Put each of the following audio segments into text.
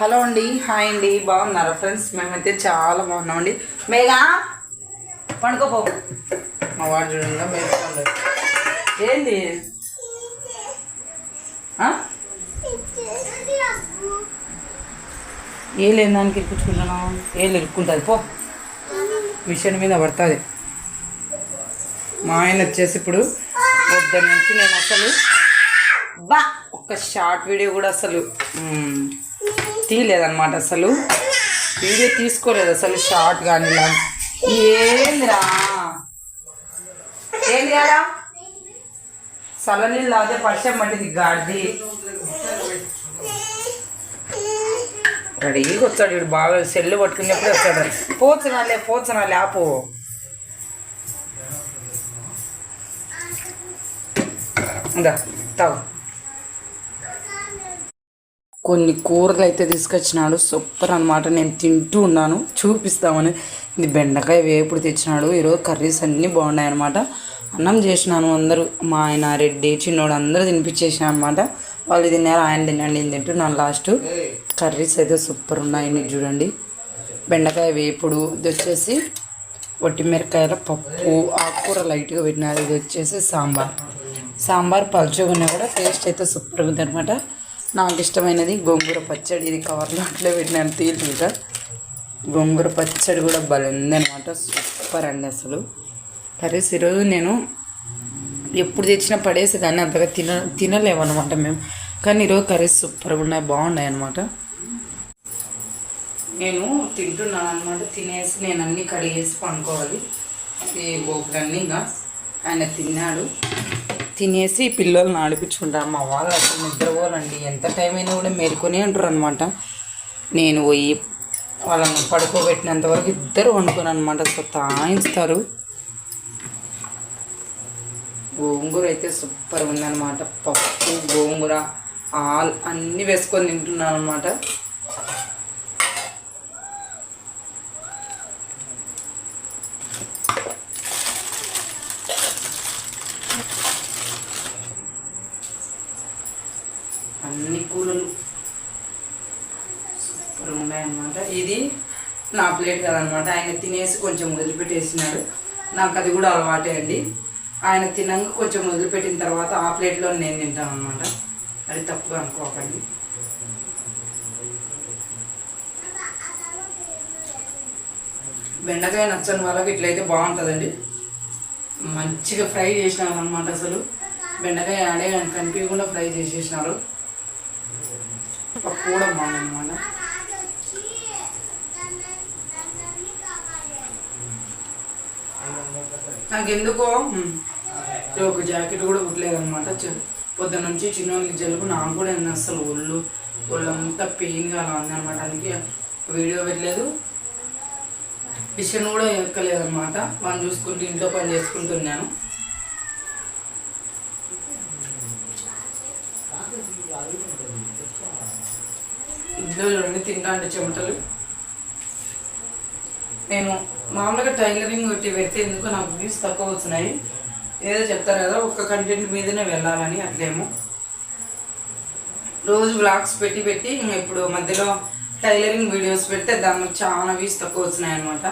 Hello అండి hi అండి బాగున్నారా ఫ్రెండ్స్? మేమైతే చాలా బాగున్నామండి. మేఘా పండుకోపో. మా వాడు చూడండి మేఘ ఏంది? ఏ లేని దానికి ఇరుక్కుంటున్నాను ఏ ఇరుక్కుంటుంది పో. మిషన్ మీద పడుతుంది. మా ఆయన వచ్చేసి ఇప్పుడు పొద్దున్న నుంచి నేను అసలు బా ఒక్క షార్ట్ వీడియో కూడా అసలు తీయలేదన్నమాట అసలు. వీడియో తీసుకోలేదు అసలు షార్ట్ కానీ ఇలా. ఏందిరా? ఏంది కదా సలనీళ్ళు తాగితే పరిచయం పట్టింది గాడిది. రెడీగా వచ్చాడు వీడు బాగా సెల్లు పట్టుకున్నప్పుడు వచ్చాడు. పోచనాలే పోచనాలే ఆపు. ఇందా తాగు. కొన్ని కూరలు అయితే తీసుకొచ్చినాడు. సూపర్ అనమాట నేను తింటూ ఉన్నాను. చూపిస్తామని. ఇది బెండకాయ వేపుడు తెచ్చినాడు. ఈరోజు కర్రీస్ అన్నీ బాగున్నాయి అనమాట అన్నం చేసినాను అందరూ. మా ఆయన రెడ్డి చిన్నోడు అందరూ తినిపించేసిన అనమాట వాళ్ళు తిన్నారు ఆయన తినండి నేను తింటున్నాను లాస్ట్ కర్రీస్ అయితే సూపర్ ఉన్నాయి. చూడండి. బెండకాయ వేపుడు. ఇది వచ్చేసి మిరకాయల పప్పు. ఆకుకూర లైట్గా పెట్టినారు. ఇది వచ్చేసి సాంబార్. సాంబార్ పలుచుకున్నా ఉన్నా కూడా టేస్ట్ అయితే సూపర్గా ఉంది అనమాట నాకు ఇష్టమైనది గోంగూర పచ్చడి. ఇది కవర్లో అట్లే పెట్టినాను తీరుగా గోంగూర పచ్చడి కూడా భలే అనమాట సూపర్ అండి అసలు. కర్రీస్ ఈరోజు నేను ఎప్పుడు తెచ్చినా పడేసేదాన్ని అంతగా తిన తినలేమన్నమాట మేము. కానీ ఈరోజు కర్రీస్ సూపర్గా ఉన్నాయి బాగున్నాయి అనమాట నేను తింటున్నాను అనమాట తినేసి నేను అన్నీ కడిగేసి పండుకోవాలి. ఈ బోకులన్నీ ఇంకా ఆయన తిన్నాడు. తినేసి పిల్లల్ని ఆడిపించుకుంటారు మా వాళ్ళు అసలు నిద్రపోవాలండి ఎంత టైం అయినా కూడా మేలుకొనే ఉంటారు అనమాట నేను పోయి వాళ్ళని పడుకోబెట్టినంత వరకు ఇద్దరు వండుకొని అనమాట అసలు తాయిస్తారు గోంగూర అయితే సూపర్ ఉందన్నమాట. పప్పు గోంగూర ఆల్ అన్నీ వేసుకొని తింటున్నాను అనమాట అన్ని కూరలు సూపర్ ఉన్నాయన్నమాట. ఇది నా ప్లేట్ కదనమాట ఆయన తినేసి కొంచెం వదిలిపెట్టేసినాడు. నాకు అది కూడా అలవాటే అండి. ఆయన తినంగా కొంచెం వదిలిపెట్టిన తర్వాత ఆ ప్లేట్లో నేను తింటాను అనమాట అది తప్పుగా అనుకోకండి. బెండకాయ నచ్చని వాళ్ళకి ఇట్లయితే బాగుంటుందండి. మంచిగా ఫ్రై చేసినారు అనమాట అసలు. బెండకాయ ఆడే కనిపించకుండా ఫ్రై చేసేసినారు. కూడా బాగుందన్నమాట నాకు ఎందుకో ఉమ్, ఒక జాకెట్ కూడా కుట్టలేదన్నమాట. పొద్దున్న నుంచి చిన్నోళ్ళకి జలుబు నాకు కూడా ఏంది అసలు ఒళ్ళు ఒళ్ళంతా పెయిన్గా అలా ఉందన్నమాట. అందుకే వీడియో పెట్టలేదు. మిషన్ కూడా ఎక్కలేదన్నమాట. పని చూసుకుంటూ ఇంట్లో పని చేసుకుంటున్నాను ఇంట్లో చూడండి తింటా అంటే చెమటలు. నేను మామూలుగా టైలరింగ్ పెట్టి పెడితే ఎందుకు నాకు వ్యూస్ తక్కువ వస్తున్నాయి. ఏదో చెప్తారు కదా ఒక్క కంటెంట్ మీదనే వెళ్ళాలని అట్లేమో. రోజు బ్లాగ్స్ పెట్టి పెట్టి ఇప్పుడు మధ్యలో టైలరింగ్ వీడియోస్ పెడితే దానికి చాలా వ్యూస్ తక్కువ వచ్చినాయి అనమాట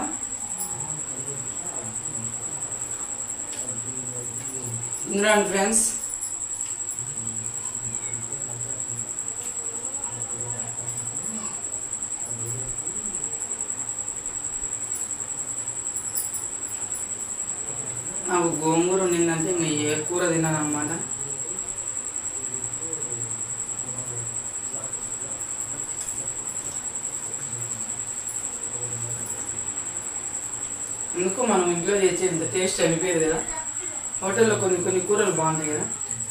ఇంద్రాన్ ఫ్రెండ్స్ నాకు గోంగూర ఉండిందంటే ఇంకా ఏ కూర తినను ఎందుకు మనం ఇంట్లో చేసే ఇంత టేస్ట్ అనిపించదు కదా. హోటల్లో కొన్ని కొన్ని కూరలు బాగుంటాయి కదా.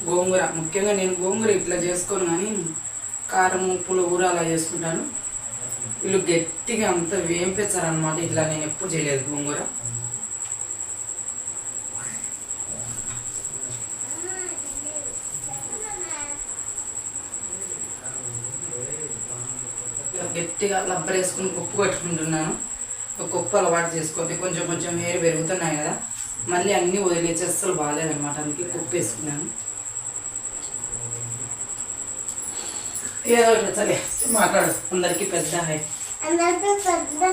గోంగూర. ముఖ్యంగా నేను గోంగూర ఇట్లా చేసుకోను కానీ కారం ఉప్పులు ఊర అలా చేసుకుంటాను. వీళ్ళు గట్టిగా అంత వేంపేస్తారనమాట ఇట్లా నేను ఎప్పుడు చేయలేదు గోంగూర. గట్టిగా లబ్బర్ వేసుకుని కుప్పు కట్టుకుంటున్నాను. ఒక కుప్పు అలవాటు చేసుకోండి. కొంచెం కొంచెం హెయిర్ పెరుగుతున్నాయి కదా. మళ్ళీ అన్నీ వదిలేసి అస్సలు బాగాలేదన్నమాట. అందుకే కుప్పు వేసుకున్నాను. ఏదో సరే మాట్లాడు. అందరికీ పెద్ద హాయ్.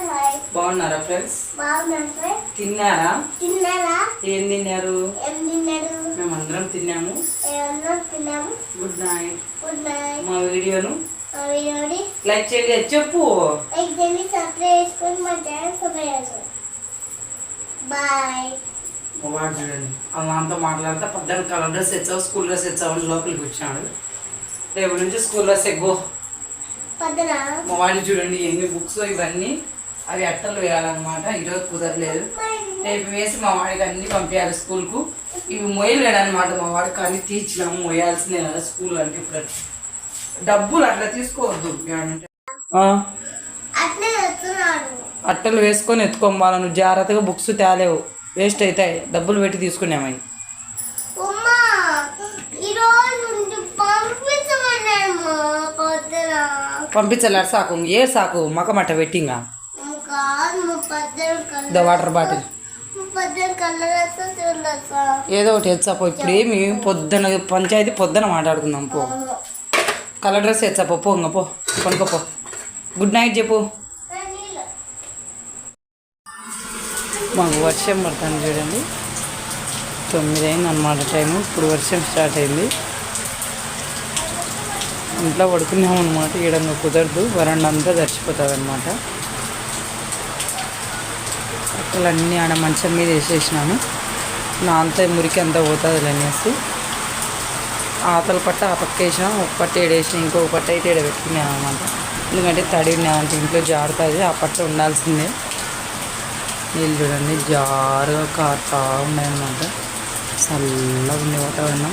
హాయ్. బాగున్నారా ఫ్రెండ్స్? తిన్నారా? తిన్నారా? ఏం తిన్నారు? మేము అందరం తిన్నాము. Good night. Good night. మా వీడియోని లైక్ చేయండి చెప్పు. లైక్ చేయండి సబ్స్క్రైబ్ చేసుకొని మా ఛానల్ సబ్స్క్రైబ్ చేసుకోండి బాయ్ వాడు చూడండి. వాళ్ళంతా మాట్లాడితే పద్దెనిమిది కలర్ డ్రెస్ తెచ్చావు స్కూల్ డ్రెస్ తెచ్చావు లోపలికి వచ్చాడు. రేపు నుంచి స్కూల్ డ్రెస్ పొద్దున మా వాడిని చూడండి ఎన్ని బుక్స్ ఇవన్నీ. అవి అట్టలు వేయాలన్నమాట. ఈరోజు కుదరలేదు. రేపు వేసి మా వాడికి అన్ని పంపించాలి స్కూల్కు. ఇవి మొయ్యలేడనమాట మా వాడికి. అన్ని తీర్చినాము మొయ్యాల్సిందే కదా స్కూల్ అంటే ఇప్పుడు డబ్బులు అట్లా తీసుకోవద్దు అట్టలు వేసుకొని ఎత్తుకోమాల నువ్వు జాగ్రత్తగా బుక్స్ తేలేవు. వేస్ట్ అవుతాయి. డబ్బులు పెట్టి పొద్దున. పంపించలేరు సాకు ఏ సాకు మకమట్ట పెట్టింగా. The water bottle. ఏదో ఒకటి ఎచ్చాపో ఇప్పుడు ఏమి పొద్దున పంచాయతీ పొద్దున మాట్లాడుకుందాం పో. కలర్ డ్రెస్ ఎచ్చాపో పో ఇంక పో. కొనుక్కోపో గుడ్ నైట్ చెప్పు. మాకు వర్షం పడుతుంది చూడండి. తొమ్మిది అయింది అనమాట టైము. ఇప్పుడు వర్షం స్టార్ట్ అయింది. ఇంట్లో పడుకున్నాం అనమాట ఈడంగా కుదరదు. వరండా అంతా తడిచిపోతుంది అనమాట అక్కలన్నీ ఆడ మంచం మీద వేసేసినాను నా అంతా మురికి అంతా పోతుంది అనేసి. ఆతల పట్ట ఆ పక్క వేసినా ఒక పట్ట ఏడేసిన ఇంకొక పట్ట అయితే ఏడ పెట్టుకున్నాను అనమాట ఎందుకంటే తడి అంటే ఇంట్లో జారుతుంది ఆ పట్ట ఉండాల్సిందే. నీళ్ళు చూడండి జారుగా కారుతా ఉన్నాయన్నమాట. చల్లగా ఉంది వాతావరణం.